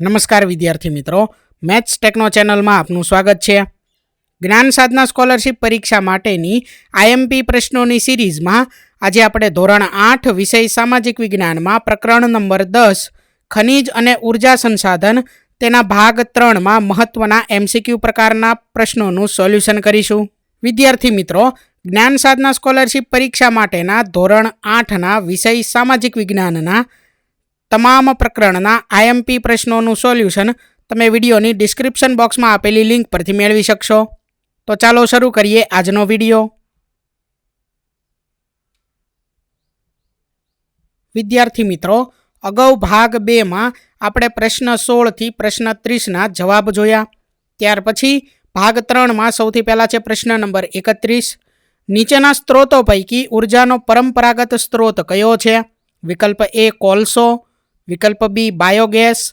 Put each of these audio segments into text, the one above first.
નમસ્કાર વિદ્યાર્થી મિત્રો, મેથ્સ ટેકનો ચેનલમાં આપનું સ્વાગત છે. જ્ઞાન સાધના સ્કોલરશિપ પરીક્ષા માટેની આઈએમપી પ્રશ્નોની સિરીઝમાં આજે આપણે ધોરણ આઠ વિષય સામાજિક વિજ્ઞાનમાં પ્રકરણ નંબર દસ, ખનિજ અને ઊર્જા સંસાધન, તેના ભાગ ત્રણમાં મહત્વના એમસીક્યુ પ્રકારના પ્રશ્નોનું સોલ્યુશન કરીશું. વિદ્યાર્થી મિત્રો, જ્ઞાન સાધના સ્કોલરશિપ પરીક્ષા માટેના ધોરણ આઠના વિષય સામાજિક વિજ્ઞાનના તમામ પ્રકરણના આઈએમપી પ્રશ્નોનું સોલ્યુશન તમે વિડીયોની ડિસ્ક્રિપ્શન બોક્સમાં આપેલી લિંક પરથી મેળવી શકશો. તો ચાલો શરૂ કરીએ આજનો વીડિયો. વિદ્યાર્થી મિત્રો, અગાઉ ભાગ બેમાં આપણે પ્રશ્ન સોળથી પ્રશ્ન ત્રીસના જવાબ જોયા. ત્યાર પછી ભાગ ત્રણમાં સૌથી પહેલાં છે પ્રશ્ન નંબર એકત્રીસ. નીચેના સ્ત્રોતો પૈકી ઉર્જાનો પરંપરાગત સ્ત્રોત કયો છે? વિકલ્પ એ કોલસો. વિકલ્પ બી બાયોગેસ,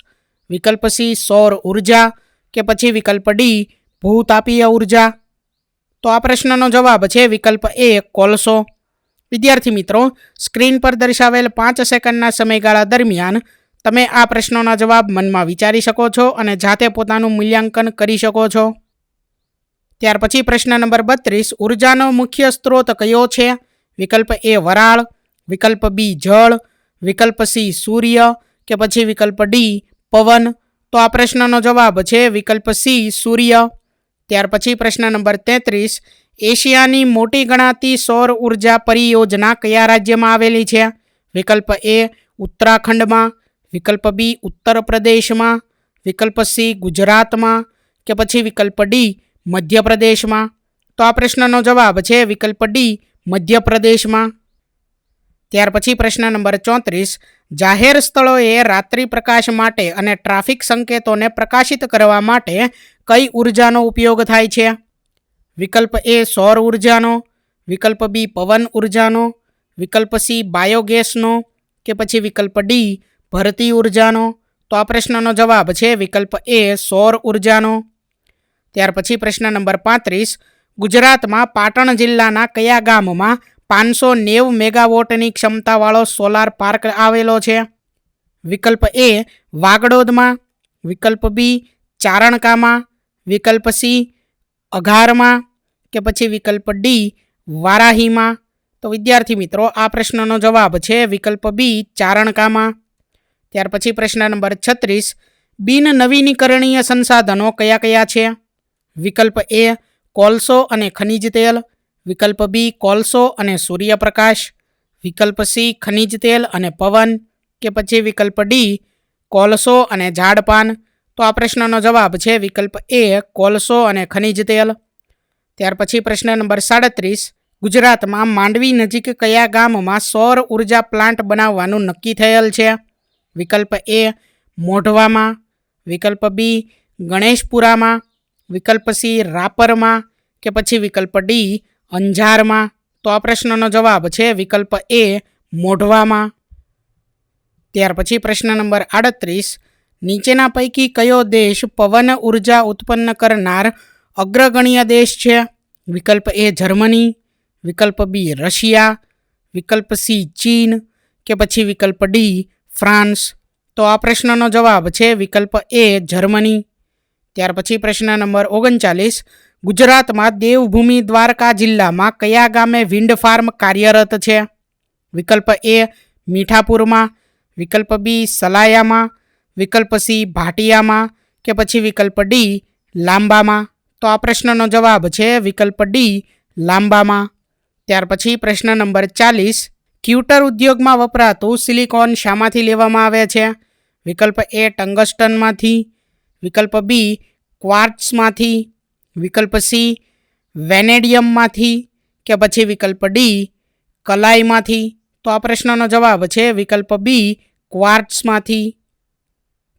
વિકલ્પ સી સૌર ઊર્જા કે પછી વિકલ્પ ડી ભૂતાપીય ઊર્જા? તો આ પ્રશ્નનો જવાબ છે વિકલ્પ એ કોલસો. વિદ્યાર્થી મિત્રો, સ્ક્રીન પર દર્શાવેલ પાંચ સેકન્ડના સમયગાળા દરમિયાન તમે આ પ્રશ્નોના જવાબ મનમાં વિચારી શકો છો અને જાતે પોતાનું મૂલ્યાંકન કરી શકો છો. ત્યાર પછી પ્રશ્ન નંબર બત્રીસ, ઉર્જાનો મુખ્ય સ્ત્રોત કયો છે? વિકલ્પ એ વરાળ, વિકલ્પ બી જળ, વિકલ્પ સી સૂર્ય કે પછી વિકલ્પ ડી પવન. તો આ પ્રશ્નનો જવાબ છે વિકલ્પ સી સૂર્ય. ત્યાર પછી પ્રશ્ન નંબર તેત્રીસ, એશિયાની મોટી ગણાતી સૌર ઊર્જા પરિયોજના કયા રાજ્યમાં આવેલી છે? વિકલ્પ એ ઉત્તરાખંડમાં. વિકલ્પ બી ઉત્તર પ્રદેશમાં વિકલ્પ સી ગુજરાતમાં. કે પછી વિકલ્પ ડી મધ્યપ્રદેશમાં. તો આ પ્રશ્નનો જવાબ છે વિકલ્પ ડી મધ્યપ્રદેશમાં. ત્યાર પછી પ્રશ્ન નંબર ચોત્રીસ, જાહેર સ્થળોએ રાત્રિ પ્રકાશ માટે અને ટ્રાફિક સંકેતોને પ્રકાશિત કરવા માટે કઈ ઉર્જાનો ઉપયોગ થાય છે? વિકલ્પ એ સૌર ઉર્જાનો, વિકલ્પ બી પવન ઉર્જાનો, વિકલ્પ સી બાયોગેસનો કે પછી વિકલ્પ ડી ભરતી ઉર્જાનો? તો આ પ્રશ્નનો જવાબ છે વિકલ્પ એ સૌર ઉર્જાનો. ત્યાર પછી પ્રશ્ન નંબર પાંત્રીસ, ગુજરાતમાં પાટણ જિલ્લાના કયા ગામમાં પાંચસો નેવ મેગાવોટની ક્ષમતાવાળો સોલાર પાર્ક આવેલો છે. વિકલ્પ એ વાગડોદમાં, વિકલ્પ બી ચારણકામાં, વિકલ્પ સી અઘારમાં કે પછી વિકલ્પ ડી વારાહીમાં. તો વિદ્યાર્થી મિત્રો, આ પ્રશ્નનો જવાબ છે વિકલ્પ બી ચારણકામાં. ત્યાર પછી પ્રશ્ન નંબર છત્રીસ, બિન નવીનીકરણીય સંસાધનો કયા કયા છે? વિકલ્પ એ કોલસો અને ખનિજ તેલ વિકલ્પ બી, કોલસો અને સૂર્યપ્રકાશ. વિકલ્પ સી, ખનિજ તેલ અને પવન. કે પછી વિકલ્પ ડી, કોલસો અને ઝાડપાન. તો આ પ્રશ્નનો જવાબ છે વિકલ્પ એ, કોલસો અને ખનિજ તેલ. ત્યાર પછી પ્રશ્ન નંબર સાડત્રીસ, ગુજરાતમાં માંડવી નજીક કયા ગામમાં સૌર ઊર્જા પ્લાન્ટ બનાવવાનું નક્કી થયેલ છે? વિકલ્પ એ, મોઢવામાં. વિકલ્પ બી, ગણેશપુરામાં. વિકલ્પ સી, રાપરમાં. કે પછી વિકલ્પ ડી અંજારમાં? તો આ પ્રશ્નનો જવાબ છે વિકલ્પ એ, મોઢવામાં. ત્યાર પછી પ્રશ્ન નંબર આડત્રીસ, નીચેના પૈકી કયો દેશ પવન ઊર્જા ઉત્પન્ન કરનાર અગ્રગણ્ય દેશ છે? વિકલ્પ એ, જર્મની. વિકલ્પ બી, રશિયા. વિકલ્પ સી, ચીન. કે પછી વિકલ્પ ડી, ફ્રાન્સ. તો આ પ્રશ્નનો જવાબ છે વિકલ્પ એ, જર્મની. ત્યાર પછી પ્રશ્ન નંબર ઓગણચાલીસ ગુજરાતમાં દેવભૂમિ દ્વારકા જિલ્લામાં કયા ગામે વિન્ડ ફાર્મ કાર્યરત છે? વિકલ્પ એ મીઠાપુરમાં વિકલ્પ બી સલાયામાં વિકલ્પ સી ભાટિયામાં કે પછી વિકલ્પ ડી લાંબામાં તો આ પ્રશ્નનો જવાબ છે વિકલ્પ ડી લાંબામાં ત્યાર પછી પ્રશ્ન નંબર ચાલીસ, ક્યુટર ઉદ્યોગમાં વપરાતું સિલિકોન શામાંથી લેવામાં આવે છે? વિકલ્પ એ, ટંગસ્ટનમાંથી. વિકલ્પ બી ક્વાર્ટ્સમાંથી વિકલ્પ સી વેનેડિયમમાંથી કે પછી વિકલ્પ ડી કલાઈમાંથી? તો આ પ્રશ્નનો જવાબ છે વિકલ્પ બી ક્વાર્ટ્સમાંથી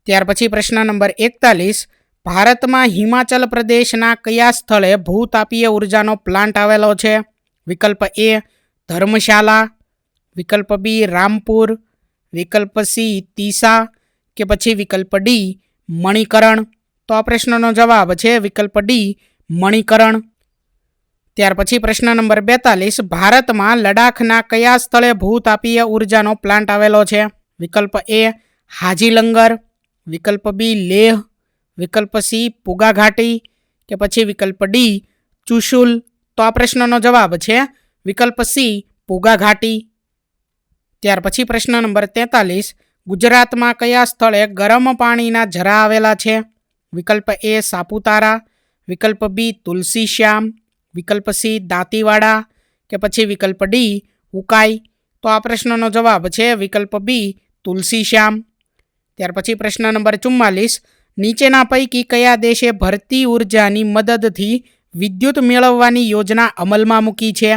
ત્યાર પછી પ્રશ્ન નંબર એકતાલીસ, ભારતમાં હિમાચલ પ્રદેશના કયા સ્થળે ભૂતાપીય ઉર્જાનો પ્લાન્ટ આવેલો છે? વિકલ્પ એ ધર્મશાલા વિકલ્પ બી રામપુર. વિકલ્પ સી તીસા. કે પછી વિકલ્પ ડી મણિકરણ. તો આ પ્રશ્નનો જવાબ છે વિકલ્પ ડી મણિકરણ. ત્યાર પછી પ્રશ્ન નંબર બેતાલીસ, ભારતમાં લડાખના કયા સ્થળે ભૂતાપીય ઉર્જાનો પ્લાન્ટ આવેલો છે? વિકલ્પ એ હાજીલંગર. વિકલ્પ બી લેહ. વિકલ્પ સી પુગા ઘાટી કે પછી વિકલ્પ ડી ચુશુલ. તો આ પ્રશ્નનો જવાબ છે વિકલ્પ સી પુગા ઘાટી ત્યાર પછી પ્રશ્ન નંબર તેતાલીસ, ગુજરાતમાં કયા સ્થળે ગરમ પાણીના ઝરા આવેલા છે? વિકલ્પ એ સાપુતારા, વિકલ્પ બી તુલસી શ્યામ, વિકલ્પ સી દાંતીવાડા કે પછી વિકલ્પ ડી ઉકાઈ. તો આ પ્રશ્નનો જવાબ છે વિકલ્પ બી તુલસી શ્યામ. ત્યાર પછી પ્રશ્ન નંબર ચુમ્માલીસ, નીચેના પૈકી કયા દેશે ભરતી ઉર્જાની મદદથી વિદ્યુત મેળવવાની યોજના અમલમાં મૂકી છે?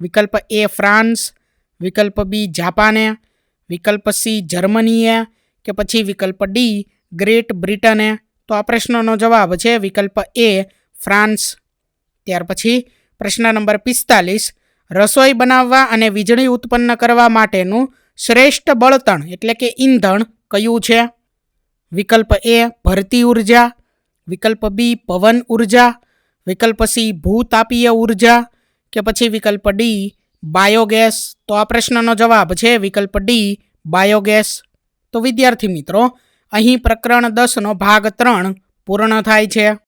વિકલ્પ એ ફ્રાન્સ, વિકલ્પ બી જાપાને, વિકલ્પ સી જર્મનીએ કે પછી વિકલ્પ ડી ગ્રેટ બ્રિટને? તો આ પ્રશ્નનો જવાબ છે વિકલ્પ એ ફ્રાન્સ. ત્યાર પછી પ્રશ્ન નંબર પિસ્તાલીસ, રસોઈ બનાવવા અને વીજળી ઉત્પન્ન કરવા માટેનું શ્રેષ્ઠ બળતણ એટલે કે ઈંધણ કયું છે? વિકલ્પ એ ભરતી ઊર્જા, વિકલ્પ બી પવન ઊર્જા, વિકલ્પ સી ભૂતાપીય ઊર્જા કે પછી વિકલ્પ ડી બાયોગેસ. તો આ પ્રશ્નનો જવાબ છે વિકલ્પ ડી બાયોગેસ. તો વિદ્યાર્થી મિત્રો અહીં પ્રકરણ દસનો ભાગ ત્રણ પૂર્ણ થાય છે.